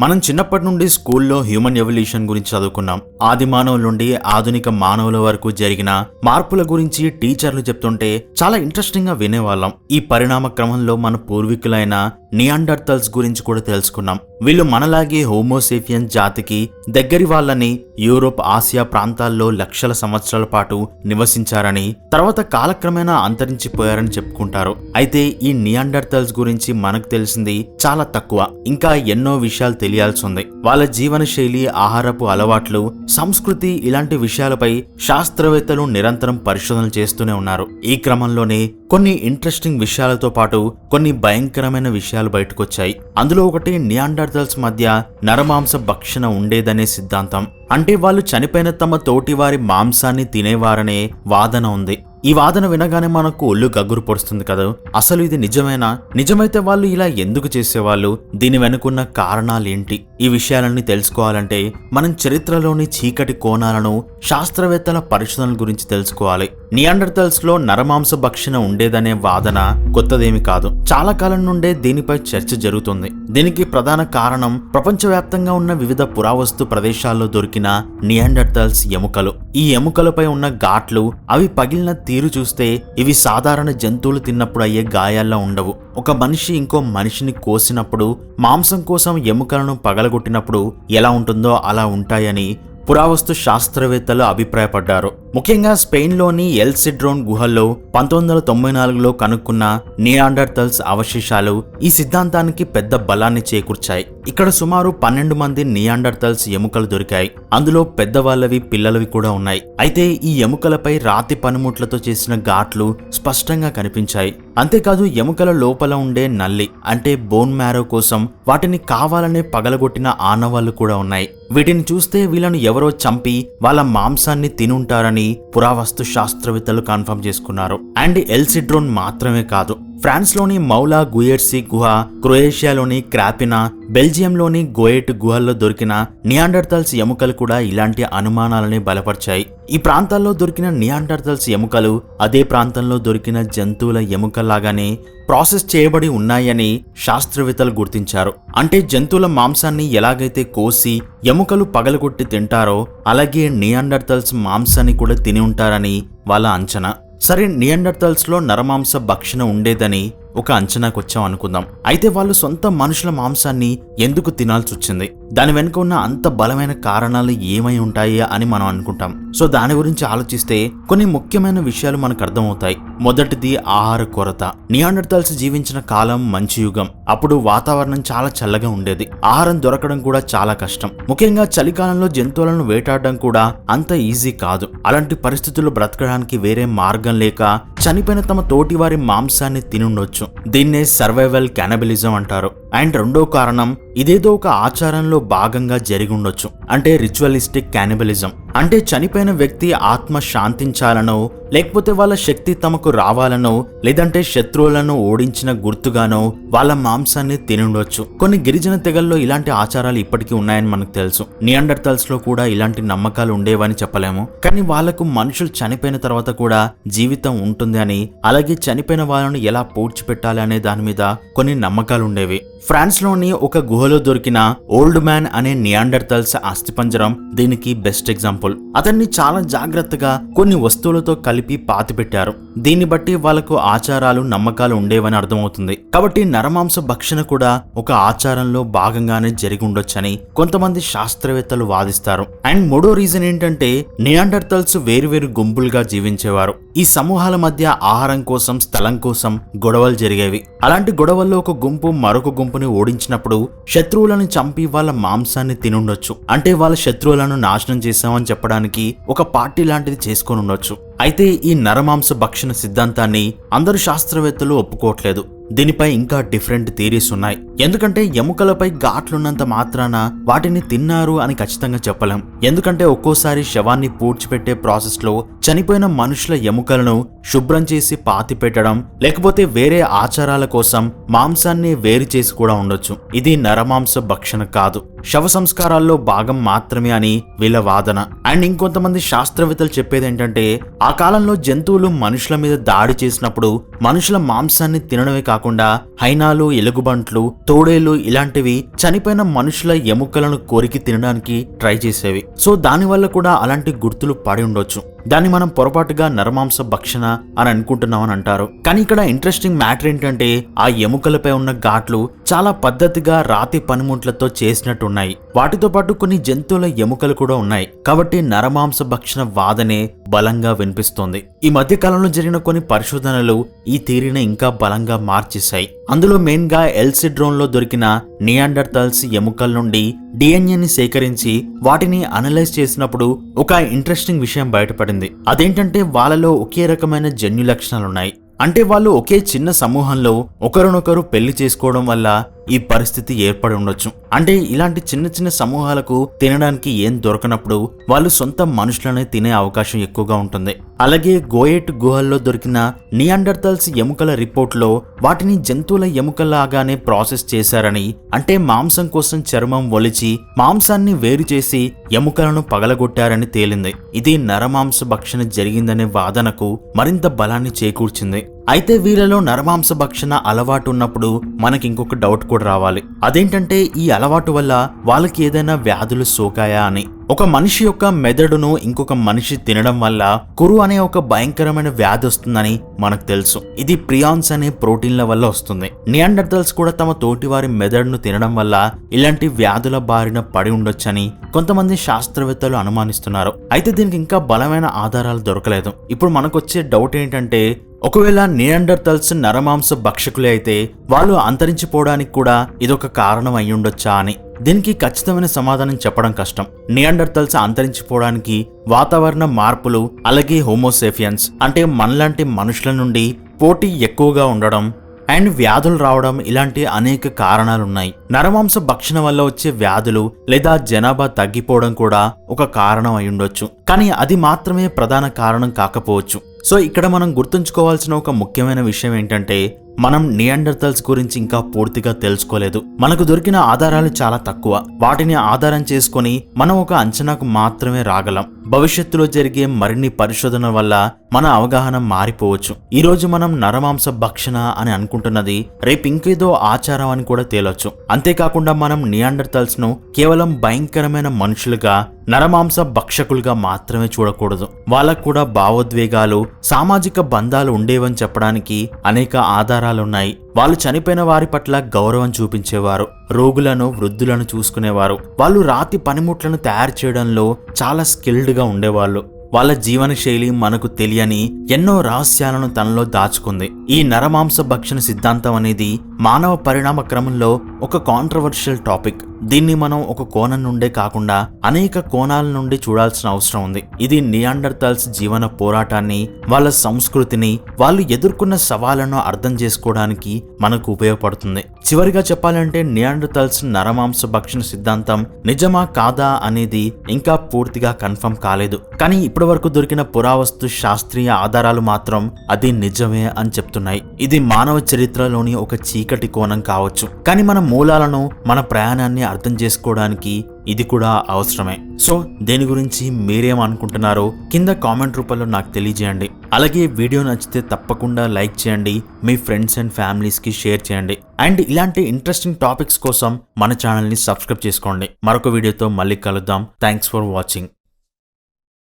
మనం చిన్నప్పటి నుండి స్కూల్లో హ్యూమన్ ఎవల్యూషన్ గురించి చదువుకున్నాం. ఆది మానవుల నుండి ఆధునిక మానవుల వరకు జరిగిన మార్పుల గురించి టీచర్లు చెప్తుంటే చాలా ఇంట్రెస్టింగ్గా వినేవాళ్ళం. ఈ పరిణామ క్రమంలో మన పూర్వీకులైన నియాండర్తల్స్ గురించి కూడా తెలుసుకున్నాం. వీళ్ళు మనలాగే హోమోసేఫియన్ జాతికి దగ్గరి వాళ్ళని యూరోప్ ఆసియా ప్రాంతాల్లో లక్షల సంవత్సరాల పాటు నివసించారని తర్వాత కాలక్రమేణా అంతరించిపోయారని చెప్పుకుంటారు. అయితే ఈ నియాండర్తల్స్ గురించి మనకు తెలిసింది చాలా తక్కువ. ఇంకా ఎన్నో విషయాలు తెలియాల్సి ఉంది. వాళ్ళ జీవన శైలి ఆహారపు అలవాట్లు సంస్కృతి ఇలాంటి విషయాలపై శాస్త్రవేత్తలు నిరంతరం పరిశోధనలు చేస్తూనే ఉన్నారు. ఈ క్రమంలోనే కొన్ని ఇంట్రెస్టింగ్ విషయాలతో పాటు కొన్ని భయంకరమైన విషయాలు బయటకొచ్చాయి. అందులో ఒకటి నియాండర్దల్స్ మధ్య నరమాంస భక్షణ ఉండేదనే సిద్ధాంతం. అంటే వాళ్ళు చనిపోయిన తమ తోటివారి మాంసాన్ని తినేవారనే వాదన ఉంది. ఈ వాదన వినగానే మనకు ఒళ్ళు గగ్గురు పొడుస్తుంది కదా. అసలు ఇది నిజమేనా? నిజమైతే వాళ్ళు ఇలా ఎందుకు చేసేవాళ్ళు? దీని వెనుకున్న కారణాలేంటి? ఈ విషయాలన్నీ తెలుసుకోవాలంటే మనం చరిత్రలోని చీకటి కోణాలను శాస్త్రవేత్తల పరిశోధనల గురించి తెలుసుకోవాలి. నియాండర్తల్స్లో నరమాంస భక్షణ ఉండేదనే వాదన కొత్తదేమి కాదు. చాలా కాలం నుండే దీనిపై చర్చ జరుగుతుంది. దీనికి ప్రధాన కారణం ప్రపంచవ్యాప్తంగా ఉన్న వివిధ పురావస్తు ప్రదేశాల్లో దొరికిన నియాండర్తల్స్ ఎముకలు. ఈ ఎముకలపై ఉన్న ఘాట్లు అవి పగిలిన తీరు చూస్తే ఇవి సాధారణ జంతువులు తిన్నప్పుడు అయ్యే గాయాల్లో ఉండవు. ఒక మనిషి ఇంకో మనిషిని కోసినప్పుడు మాంసం కోసం ఎముకలను పగలగొట్టినప్పుడు ఎలా ఉంటుందో అలా ఉంటాయని పురావస్తు శాస్త్రవేత్తలు అభిప్రాయపడ్డారు. ముఖ్యంగా స్పెయిన్లోని ఎల్ సిడ్రోన్ గుహల్లో పంతొమ్మిది వందల తొంభై నాలుగులో కనుక్కున్న నియాండర్తల్స్ అవశేషాలు ఈ సిద్ధాంతానికి పెద్ద బలాన్ని చేకూర్చాయి. ఇక్కడ సుమారు పన్నెండు మంది నియాండర్తల్స్ ఎముకలు దొరికాయి. అందులో పెద్దవాళ్ళవి పిల్లలవి కూడా ఉన్నాయి. అయితే ఈ ఎముకలపై రాతి పనిముట్లతో చేసిన ఘాట్లు స్పష్టంగా కనిపించాయి. అంతేకాదు ఎముకల లోపల ఉండే నల్లి అంటే బోన్ మ్యారో కోసం వాటిని కావాలనే పగలగొట్టిన ఆనవాళ్ళు కూడా ఉన్నాయి. వీటిని చూస్తే వీళ్ళను ఎవరో చంపి వాళ్ళ మాంసాన్ని తినుంటారని పురావస్తు శాస్త్రవేత్తలు కన్ఫర్మ్ చేసుకున్నారు. అండ్ ఎల్సిడ్రోన్ మాత్రమే కాదు ఫ్రాన్స్లోని మౌలా గుయెర్సి గుహ క్రొయేషియాలోని క్రాపినా బెల్జియంలోని గోయెట్ గుహల్లో దొరికిన నియాండర్తల్స్ ఎముకలు కూడా ఇలాంటి అనుమానాలని బలపరిచాయి. ఈ ప్రాంతాల్లో దొరికిన నియాండర్తల్స్ ఎముకలు అదే ప్రాంతంలో దొరికిన జంతువుల ఎముకల్లాగానే ప్రాసెస్ చేయబడి ఉన్నాయని శాస్త్రవేత్తలు గుర్తించారు. అంటే జంతువుల మాంసాన్ని ఎలాగైతే కోసి ఎముకలు పగలగొట్టి తింటారో అలాగే నియాండర్తల్స్ మాంసాన్ని కూడా తిని ఉంటారని వాళ్ళ అంచనా. సరే నియండర్తల్స్లో నరమాంస భక్షణ ఉండేదని ఒక అంచనాకు వచ్చాం అనుకుందాం. అయితే వాళ్ళు సొంత మనుషుల మాంసాన్ని ఎందుకు తినాల్సి వచ్చింది? దాని వెనుక ఉన్న అంత బలమైన కారణాలు ఏమై ఉంటాయి అని మనం అనుకుంటాం. సో దాని గురించి ఆలోచిస్తే కొన్ని ముఖ్యమైన విషయాలు మనకు అర్థమవుతాయి. మొదటిది ఆహార కొరత. నియాండర్తల్స్ జీవించిన కాలం మంచి యుగం. అప్పుడు వాతావరణం చాలా చల్లగా ఉండేది. ఆహారం దొరకడం కూడా చాలా కష్టం. ముఖ్యంగా చలికాలంలో జంతువులను వేటాడడం కూడా అంత ఈజీ కాదు. అలాంటి పరిస్థితుల్లో బ్రతకడానికి వేరే మార్గం లేక చనిపోయిన తమ తోటివారి మాంసాన్ని తినుండొచ్చు. దీన్నే సర్వైవల్ క్యానబిలిజం అంటారు. అండ్ రెండో కారణం ఇదేదో ఒక ఆచారంలో భాగంగా జరిగి ఉండొచ్చు అంటే రిచువలిస్టిక్ క్యానిబలిజం అంటే చనిపోయిన వ్యక్తి ఆత్మ శాంతించాలనో లేకపోతే వాళ్ళ శక్తి తమకు రావాలనో లేదంటే శత్రువులను ఓడించిన గుర్తుగానో వాళ్ళ మాంసాన్ని తినుండొచ్చు. కొన్ని గిరిజన తెగల్లో ఇలాంటి ఆచారాలు ఇప్పటికీ ఉన్నాయని మనకు తెలుసు. నియండర్తల్స్లో కూడా ఇలాంటి నమ్మకాలు ఉండేవని చెప్పలేము. కానీ వాళ్ళకు మనుషులు చనిపోయిన తర్వాత కూడా జీవితం ఉంటుంది అని అలాగే చనిపోయిన వాళ్ళను ఎలా పూడ్చిపెట్టాలి అనే దాని మీద కొన్ని నమ్మకాలు ఉండేవి ఫ్రాన్స్లోని ఒక గుహలో దొరికిన ఓల్డ్ మ్యాన్ అనే నియాండర్తల్స్ అస్థిపంజరం దీనికి బెస్ట్ ఎగ్జాంపుల్. అతన్ని చాలా జాగ్రత్తగా కొన్ని వస్తువులతో కలిపి పాతిపెట్టారు దీన్ని బట్టి వాళ్ళకు ఆచారాలు నమ్మకాలు ఉండేవని అర్థమవుతుంది. కాబట్టి నరమాంస భక్షణ కూడా ఒక ఆచారంలో భాగంగానే జరిగి ఉండొచ్చని కొంతమంది శాస్త్రవేత్తలు వాదిస్తారు. అండ్ మూడో రీజన్ ఏంటంటే నియాండర్తల్స్ వేరువేరు గుంపులుగా జీవించేవారు. ఈ సమూహాల మధ్య ఆహారం కోసం స్థలం కోసం గొడవలు జరిగేవి. అలాంటి గొడవల్లో ఒక గుంపు మరొక గుంపుని ఓడించినప్పుడు శత్రువులను చంపి వాళ్ళ మాంసాన్ని తినుండొచ్చు. అంటే వాళ్ళ శత్రువులను నాశనం చేశామని చెప్పడానికి ఒక పార్టీ లాంటిది చేసుకొని ఉండొచ్చు అయితే ఈ నరమాంస భక్షణ సిద్ధాంతాన్ని అందరు శాస్త్రవేత్తలు ఒప్పుకోవట్లేదు. దీనిపై ఇంకా డిఫరెంట్ థీరీస్ ఉన్నాయి. ఎందుకంటే ఎముకలపై ఘాట్లున్నంత మాత్రాన వాటిని తిన్నారు అని ఖచ్చితంగా చెప్పలేం. ఎందుకంటే ఒక్కోసారి శవాన్ని పూడ్చిపెట్టే ప్రాసెస్లో చనిపోయిన మనుషుల ఎముకలను శుభ్రం చేసి పాతి పెట్టడం లేకపోతే వేరే ఆచారాల కోసం మాంసాన్ని వేరు చేసి కూడా ఉండొచ్చు. ఇది నరమాంస భక్షణ కాదు. శవ సంస్కారాల్లో భాగం మాత్రమే అని వీళ్ళ వాదన. అండ్ ఇంకొంతమంది శాస్త్రవేత్తలు చెప్పేది ఏంటంటే ఆ కాలంలో జంతువులు మనుషుల మీద దాడి చేసినప్పుడు ఉన్నప్పుడు మనుషుల మాంసాన్ని తినడమే కాకుండా హైనాలు ఎలుగుబంట్లు తోడేలు ఇలాంటివి చనిపోయిన మనుషుల ఎముకలను కోరికి తినడానికి ట్రై చేసేవి. సో దానివల్ల కూడా అలాంటి గుర్తులు పడి ఉండొచ్చు. దాన్ని మనం పొరపాటుగా నరమాంస భక్షణ అని అనుకుంటున్నామని అంటారు. కానీ ఇక్కడ ఇంట్రెస్టింగ్ మ్యాటర్ ఏంటంటే ఆ ఎముకలపై ఉన్న ఘాట్లు చాలా పద్ధతిగా రాతి పనిముట్లతో చేసినట్టున్నాయి. వాటితో పాటు కొన్ని జంతువుల ఎముకలు కూడా ఉన్నాయి. కాబట్టి నరమాంస భక్షణ వాదనే బలంగా వినిపిస్తోంది. ఈ మధ్య కాలంలో జరిగిన కొన్ని పరిశోధనలు ఈ థీరీని ఇంకా బలంగా మార్చేశాయి. అందులో మెయిన్గా ఎల్సిడ్రోన్లో దొరికిన నియాండర్తల్స్ ఎముకల నుండి డిఎన్ఏని సేకరించి వాటిని అనలైజ్ చేసినప్పుడు ఒక ఇంట్రెస్టింగ్ విషయం బయటపడింది. అదేంటంటే వాళ్ళలో ఒకే రకమైన జన్యు లక్షణాలున్నాయి. అంటే వాళ్ళు ఒకే చిన్న సమూహంలో ఒకరినొకరు పెళ్ళి చేసుకోవడం వల్ల ఈ పరిస్థితి ఏర్పడి ఉండొచ్చు. అంటే ఇలాంటి చిన్న చిన్న సమూహాలకు తినడానికి ఏం దొరకనప్పుడు వాళ్ళు సొంత మనుషులనే తినే అవకాశం ఎక్కువగా ఉంటుంది. అలాగే గోయేట్ గుహల్లో దొరికిన నియాండర్తల్స్ ఎముకల రిపోర్ట్లో వాటిని జంతువుల ఎముకలాగానే ప్రాసెస్ చేశారని అంటే మాంసం కోసం చర్మం ఒలిచి మాంసాన్ని వేరు చేసి ఎముకలను పగలగొట్టారని తేలింది. ఇది నరమాంస భక్షణ జరిగిందనే వాదనకు మరింత బలాన్ని చేకూర్చింది. అయితే వీళ్ళలో నరమాంస భక్షణ అలవాటు ఉన్నప్పుడు మనకి ఇంకొక డౌట్ కూడా రావాలి. అదేంటంటే ఈ అలవాటు వల్ల వాళ్ళకి ఏదైనా వ్యాధులు సోకాయా అని. ఒక మనిషి యొక్క మెదడును ఇంకొక మనిషి తినడం వల్ల కురు అనే ఒక భయంకరమైన వ్యాధి వస్తుందని మనకు తెలుసు. ఇది ప్రియాన్స్ అనే ప్రోటీన్ల వల్ల వస్తుంది. నియాండర్తల్స్ కూడా తమ తోటివారి మెదడును తినడం వల్ల ఇలాంటి వ్యాధుల బారిన పడి ఉండొచ్చని కొంతమంది శాస్త్రవేత్తలు అనుమానిస్తున్నారు. అయితే దీనికి ఇంకా బలమైన ఆధారాలు దొరకలేదు. ఇప్పుడు మనకొచ్చే డౌట్ ఏంటంటే ఒకవేళ నియండర్తల్స్ నరమాంస భక్షకులే అయితే వాళ్ళు అంతరించిపోవడానికి కూడా ఇదొక కారణం అయ్యుండొచ్చా అని. దీనికి ఖచ్చితమైన సమాధానం చెప్పడం కష్టం. నియండర్తల్స్ అంతరించిపోవడానికి వాతావరణ మార్పులు అలాగే హోమోసేఫియన్స్ అంటే మనలాంటి మనుషుల నుండి పోటీ ఎక్కువగా ఉండడం అండ్ వ్యాధులు రావడం ఇలాంటి అనేక కారణాలున్నాయి. నరమాంస భక్షణ వల్ల వచ్చే వ్యాధులు లేదా జనాభా తగ్గిపోవడం కూడా ఒక కారణం అయి ఉండొచ్చు కానీ అది మాత్రమే ప్రధాన కారణం కాకపోవచ్చు. సో ఇక్కడ మనం గుర్తుంచుకోవాల్సిన ఒక ముఖ్యమైన విషయం ఏంటంటే మనం నియాండర్తల్స్ గురించి ఇంకా పూర్తిగా తెలుసుకోలేదు. మనకు దొరికిన ఆధారాలు చాలా తక్కువ. వాటిని ఆధారం చేసుకొని మనం ఒక అంచనాకు మాత్రమే రాగలం. భవిష్యత్తులో జరిగే మరిన్ని పరిశోధన వల్ల మన అవగాహన మారిపోవచ్చు. ఈరోజు మనం నరమాంస భక్షణ అని అనుకుంటున్నది రేపు ఇంకేదో ఆచారం అని కూడా తేలొచ్చు. అంతేకాకుండా మనం నియాండర్తల్స్ను కేవలం భయంకరమైన మనుషులుగా నరమాంస భక్షకులుగా మాత్రమే చూడకూడదు. వాళ్ళకు కూడా భావోద్వేగాలు సామాజిక బంధాలు ఉండేవని చెప్పడానికి అనేక ఆధారాలున్నాయి. వాళ్ళు చనిపోయిన వారి పట్ల గౌరవం చూపించేవారు రోగులను వృద్ధులను చూసుకునేవారు. వాళ్ళు రాతి పనిముట్లను తయారు చేయడంలో చాలా స్కిల్డ్గా ఉండేవాళ్ళు. వాళ్ళ జీవన శైలి మనకు తెలియని ఎన్నో రహస్యాలను తనలో దాచుకుంది. ఈ నరమాంస భక్షణ సిద్ధాంతం అనేది మానవ పరిణామ క్రమంలో ఒక కాంట్రవర్షియల్ టాపిక్ దీన్ని మనం ఒక కోణం నుండే కాకుండా అనేక కోణాల నుండి చూడాల్సిన అవసరం ఉంది. ఇది నియాండర్తల్స్ జీవన పోరాటాన్ని వాళ్ళ సంస్కృతిని వాళ్ళు ఎదుర్కొన్న సవాళ్ళను అర్థం చేసుకోవడానికి మనకు ఉపయోగపడుతుంది. చివరిగా చెప్పాలంటే నియాండర్తల్స్ నరమాంస భక్షణ సిద్ధాంతం నిజమా కాదా అనేది ఇంకా పూర్తిగా కన్ఫర్మ్ కాలేదు. కానీ ఇప్పటి వరకు దొరికిన పురావస్తు శాస్త్రీయ ఆధారాలు మాత్రం అది నిజమే అని చెప్తున్నాయి. ఇది మానవ చరిత్రలోని ఒక చీకటి కోణం కావచ్చు. కానీ మన మూలాలను మన ప్రయాణాన్ని అర్థం చేసుకోవడానికి ఇది కూడా అవసరమే. సో దేని గురించి మీరేమనుకుంటున్నారో కింద కామెంట్ రూపంలో నాకు తెలియజేయండి. అలాగే వీడియో నచ్చితే తప్పకుండా లైక్ చేయండి మీ ఫ్రెండ్స్ అండ్ ఫ్యామిలీస్కి షేర్ చేయండి. అండ్ ఇలాంటి ఇంట్రెస్టింగ్ టాపిక్స్ కోసం మన ఛానల్ని సబ్స్క్రైబ్ చేసుకోండి. మరొక వీడియోతో మళ్ళీ కలుద్దాం. Thanks for watching.